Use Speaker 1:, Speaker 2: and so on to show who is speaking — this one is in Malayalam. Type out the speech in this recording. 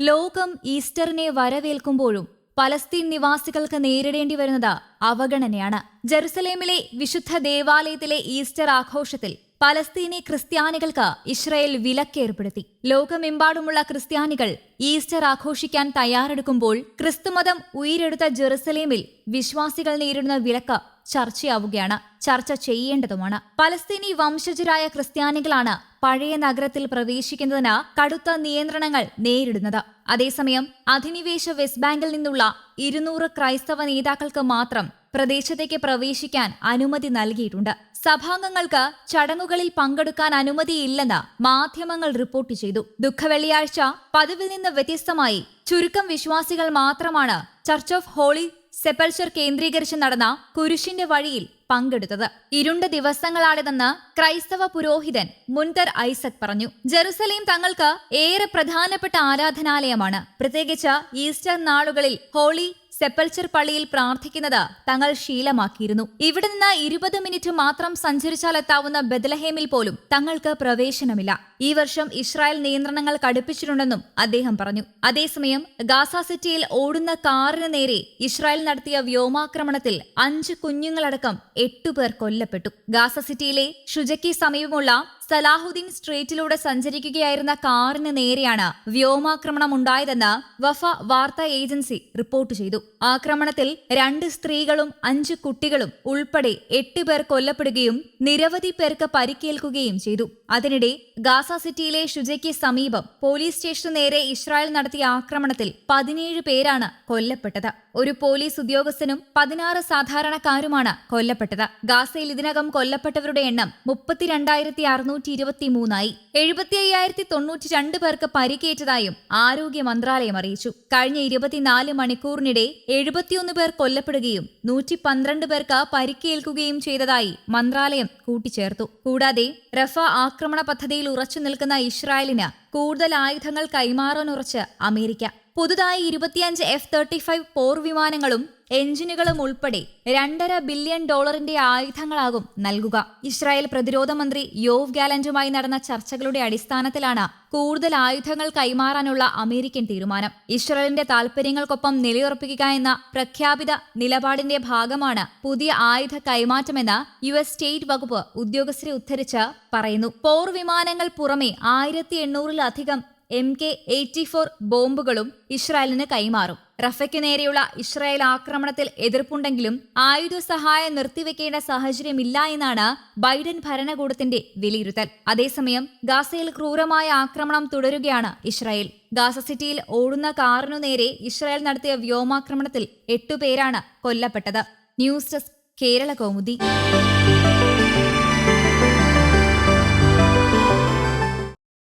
Speaker 1: ലോകം ഈസ്റ്ററിനെ വരവേൽക്കുമ്പോഴും പലസ്തീൻ നിവാസികൾക്ക് നേരിടേണ്ടി വരുന്നത് അവഗണനയാണ്. ജെറുസലേമിലെ വിശുദ്ധ ദേവാലയത്തിലെ ഈസ്റ്റർ ആഘോഷത്തിൽ പലസ്തീനി ക്രിസ്ത്യാനികൾക്ക് ഇസ്രയേൽ വിലക്കേർപ്പെടുത്തി ലോകമെമ്പാടുമുള്ള ക്രിസ്ത്യാനികൾ ഈസ്റ്റർ ആഘോഷിക്കാൻ തയ്യാറെടുക്കുമ്പോൾ ക്രിസ്തുമതം ഉയരെടുത്ത ജെറുസലേമിൽ വിശ്വാസികൾ നേരിടുന്ന വിലക്ക് ചർച്ചയാവുകയാണ്. ചർച്ച ചെയ്യേണ്ടതുമാണ്. പലസ്തീനി വംശജരായ ക്രിസ്ത്യാനികളാണ് പഴയ നഗരത്തിൽ പ്രവേശിക്കുന്നതിന് കടുത്ത നിയന്ത്രണങ്ങൾ നേരിടുന്നത്. അതേസമയം അധിനിവേശ വെസ്റ്റ് ബാങ്കിൽ നിന്നുള്ള ഇരുന്നൂറ് ക്രൈസ്തവ നേതാക്കൾക്ക് മാത്രം പ്രദേശത്തേക്ക് പ്രവേശിക്കാൻ അനുമതി നൽകിയിട്ടുണ്ട്. സഭാംഗങ്ങൾക്ക് ചടങ്ങുകളിൽ പങ്കെടുക്കാൻ അനുമതിയില്ലെന്ന് മാധ്യമങ്ങൾ റിപ്പോർട്ട് ചെയ്തു. ദുഃഖവെള്ളിയാഴ്ച പതിവിൽ നിന്ന് വ്യത്യസ്തമായി ചുരുക്കം വിശ്വാസികൾ മാത്രമാണ് ചർച്ച് ഓഫ് ഹോളി സെപ്പൽച്ചർ കേന്ദ്രീകരിച്ച് നടന്ന കുരിശിന്റെ വഴിയിൽ പങ്കെടുത്തത്. ഇരുണ്ട ദിവസങ്ങളാണിതെന്ന് ക്രൈസ്തവ പുരോഹിതൻ മുൻതർ ഐസക് പറഞ്ഞു. ജെറുസലേം തങ്ങൾക്ക് ഏറെ പ്രധാനപ്പെട്ട ആരാധനാലയമാണ്. പ്രത്യേകിച്ച് ഈസ്റ്റർ നാളുകളിൽ ഹോളി സെപ്പൽച്ചർ പള്ളിയിൽ പ്രാർത്ഥിക്കുന്നത് തങ്ങൾ ശീലമാക്കിയിരുന്നു. ഇവിടെ നിന്ന് ഇരുപത് മിനിറ്റ് മാത്രം സഞ്ചരിച്ചാൽ എത്താവുന്ന ബദലഹേമിൽ പോലും തങ്ങൾക്ക് പ്രവേശനമില്ല. ഈ വർഷം ഇസ്രായേൽ നിയന്ത്രണങ്ങൾ കടുപ്പിച്ചിട്ടുണ്ടെന്നും അദ്ദേഹം പറഞ്ഞു. അതേസമയം ഗാസ സിറ്റിയിൽ ഓടുന്ന കാറിന് നേരെ ഇസ്രായേൽ നടത്തിയ വ്യോമാക്രമണത്തിൽ അഞ്ച് കുഞ്ഞുങ്ങളടക്കം എട്ടുപേർ കൊല്ലപ്പെട്ടു. ഗാസ സിറ്റിയിലെ ഷുജയ്ക്ക് സമീപമുള്ള സലാഹുദ്ദീൻ സ്ട്രീറ്റിലൂടെ സഞ്ചരിക്കുകയായിരുന്ന കാറിന് നേരെയാണ് വ്യോമാക്രമണം ഉണ്ടായതെന്ന് വഫ വാർത്താ ഏജൻസി റിപ്പോർട്ട് ചെയ്തു. ആക്രമണത്തിൽ രണ്ട് സ്ത്രീകളും അഞ്ച് കുട്ടികളും ഉൾപ്പെടെ എട്ട് പേർ കൊല്ലപ്പെടുകയും നിരവധി പേർക്ക് പരിക്കേൽക്കുകയും ചെയ്തു. അതിനിടെ ഗാസ സിറ്റിയിലെ ഷുജയ്ക്ക് സമീപം പോലീസ് സ്റ്റേഷനു നേരെ ഇസ്രായേൽ നടത്തിയ ആക്രമണത്തിൽ പതിനേഴ് പേരാണ് കൊല്ലപ്പെട്ടത്. ഒരു പോലീസ് ഉദ്യോഗസ്ഥനും പതിനാറ് സാധാരണക്കാരുമാണ് കൊല്ലപ്പെട്ടത്. ഗാസയിൽ ഇതിനകം കൊല്ലപ്പെട്ടവരുടെ എണ്ണം മുപ്പത്തിരണ്ടായിരത്തി അറുന്നൂറ്റി ഇരുപത്തിമൂന്നായി എഴുപത്തി അയ്യായിരത്തി തൊണ്ണൂറ്റി രണ്ട് പേർക്ക് പരിക്കേറ്റതായും ആരോഗ്യ മന്ത്രാലയം അറിയിച്ചു. കഴിഞ്ഞ ഇരുപത്തിനാല് മണിക്കൂറിനിടെ എഴുപത്തിയൊന്ന് പേർ കൊല്ലപ്പെടുകയും നൂറ്റി പന്ത്രണ്ട് പേർക്ക് പരിക്കേൽക്കുകയും ചെയ്തതായി മന്ത്രാലയം കൂട്ടിച്ചേർത്തു. കൂടാതെ റഫ ആക്രമണ പദ്ധതിയിൽ ഉറച്ചു നിൽക്കുന്ന ഇസ്രായേലിന് കൂടുതൽ ആയുധങ്ങൾ കൈമാറാനുറച്ച് അമേരിക്ക പുതുതായി ഇരുപത്തിയഞ്ച് എഫ് തേർട്ടി ഫൈവ് പോർ വിമാനങ്ങളും എഞ്ചിനുകളും ഉൾപ്പെടെ രണ്ടര ബില്യൺ ഡോളറിന്റെ ആയുധങ്ങളാകും നൽകുക. ഇസ്രായേൽ പ്രതിരോധ മന്ത്രി യോവ് ഗാലന്റുമായി നടന്ന ചർച്ചകളുടെ അടിസ്ഥാനത്തിലാണ് കൂടുതൽ ആയുധങ്ങൾ കൈമാറാനുള്ള അമേരിക്കൻ തീരുമാനം. ഇസ്രായേലിന്റെ താൽപര്യങ്ങൾക്കൊപ്പം നിലയുറപ്പിക്കുക എന്ന പ്രഖ്യാപിത നിലപാടിന്റെ ഭാഗമാണ് പുതിയ ആയുധ കൈമാറ്റമെന്ന് യു എസ് സ്റ്റേറ്റ് വകുപ്പ് ഉദ്യോഗസ്ഥരെ ഉദ്ധരിച്ച് പറയുന്നു. പോർ വിമാനങ്ങൾ പുറമെ ആയിരത്തി എണ്ണൂറിലധികം എം കെ എയ്റ്റി ഫോർ ബോംബുകളും ഇസ്രായേലിന് കൈമാറും. റഫയ്ക്ക് നേരെയുള്ള ഇസ്രായേൽ ആക്രമണത്തിൽ എതിർപ്പുണ്ടെങ്കിലും ആയുധ സഹായം നിർത്തിവെക്കേണ്ട സാഹചര്യമില്ല എന്നാണ് ബൈഡൻ ഭരണകൂടത്തിന്റെ വിലയിരുത്തൽ. അതേസമയം ഗാസയിൽ ക്രൂരമായ ആക്രമണം തുടരുകയാണ് ഇസ്രായേൽ. ഗാസ സിറ്റിയിൽ ഓടുന്ന കാറിനു നേരെ ഇസ്രായേൽ നടത്തിയ വ്യോമാക്രമണത്തിൽ എട്ടുപേരാണ് കൊല്ലപ്പെട്ടത്. News desk Kerala Kaumudi